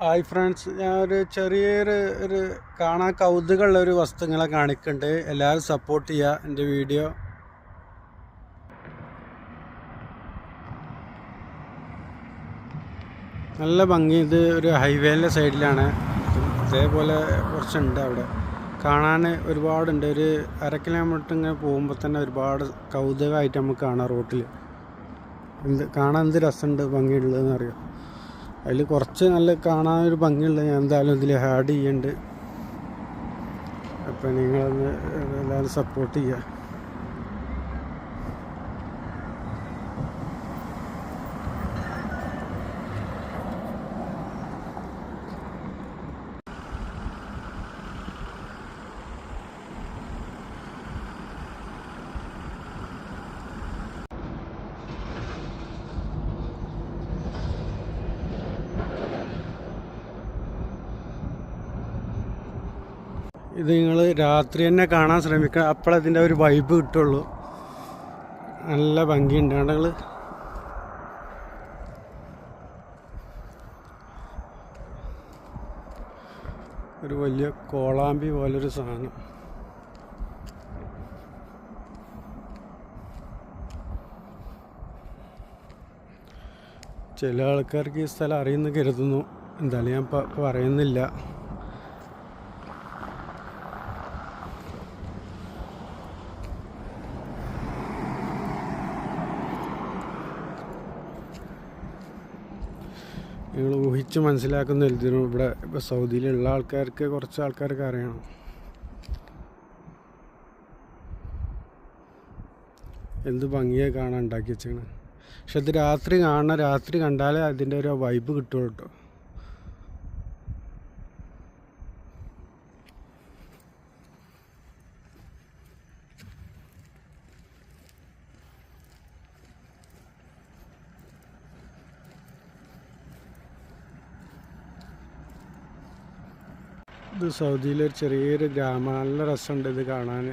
Hi friends ഞാൻ ഒരു ചെറിയൊരു ഒരു കാണാൻ കൗതുകമുള്ള ഒരു വസ്തുങ്ങളെ കാണിക്കുന്നുണ്ട് എല്ലാവരും സപ്പോർട്ട് ചെയ്യുക എന്റെ വീഡിയോ നല്ല ഭംഗി. ഇത് ഒരു ഹൈവേന്റെ സൈഡിലാണ് ഇതേപോലെ കുറച്ചുണ്ട് അവിടെ. കാണാൻ ഒരുപാടുണ്ട്. ഒരു അര കിലോമീറ്റർ ഇങ്ങനെ പോകുമ്പോൾ തന്നെ ഒരുപാട് കൗതുകമായിട്ട് നമുക്ക് കാണാം റോട്ടിൽ എന്ത് കാണാൻ എന്ത് രസമുണ്ട് ഭംഗിയുള്ളതെന്ന് അറിയാം? അതിൽ കുറച്ച് നല്ല കാണാൻ ഒരു ഭംഗിയുള്ള ഞാൻ എന്തായാലും ഇതിൽ ആഡ് ചെയ്യുന്നുണ്ട് അപ്പം നിങ്ങളൊന്ന് എല്ലാവരും സപ്പോർട്ട് ചെയ്യുക ഇത് നിങ്ങൾ രാത്രി തന്നെ കാണാൻ ശ്രമിക്കുക അപ്പോഴതിന്റെ ഒരു വൈബ് കിട്ടുള്ളൂ. നല്ല ഭംഗിയുണ്ട്. ഞങ്ങൾ ഒരു വലിയ കോളാമ്പി പോലൊരു സാധനം. ചില ആൾക്കാർക്ക് ഈ സ്ഥലം അറിയുന്നു കരുതുന്നു. എന്തായാലും ഞാൻ പറയുന്നില്ല. നിങ്ങൾ ഊഹിച്ച് മനസ്സിലാക്കുന്ന ഇതിനും ഇവിടെ ഇപ്പോൾ സൗദിയിലുള്ള ആൾക്കാർക്ക് കുറച്ച് ആൾക്കാർക്ക് അറിയണം. എന്ത് ഭംഗിയെ കാണാൻ ഉണ്ടാക്കി വെച്ചാണ് പക്ഷെ ഇത് രാത്രി കാണണം രാത്രി കണ്ടാലേ അതിന്റെ ഒരു വൈബ് കിട്ടുള്ളൂ കേട്ടോ. ഇത് സൗദിയിലെ ഒരു ചെറിയൊരു ഗ്രാമമാണ് നല്ല രസമുണ്ട് ഇത് കാണാൻ.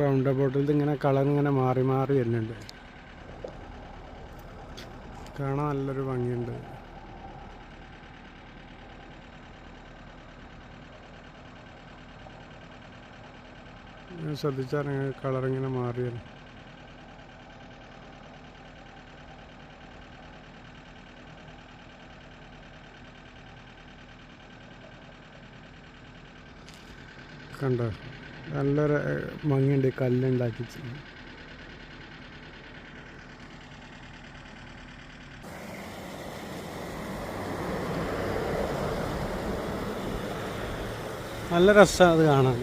റൗണ്ട് അബൌട്ടിൽ ഇത് ഇങ്ങനെ കളർ ഇങ്ങനെ മാറി മാറി വരുന്നുണ്ട്. കാണാൻ നല്ലൊരു ഭംഗിയുണ്ട്. ശ്രദ്ധിച്ചാൽ കളർ ഇങ്ങനെ മാറി കണ്ടോ? നല്ലൊരു ഭംഗിയുണ്ട് കല്ലുണ്ടാക്കി നല്ല രസമാണ് അത് കാണാൻ.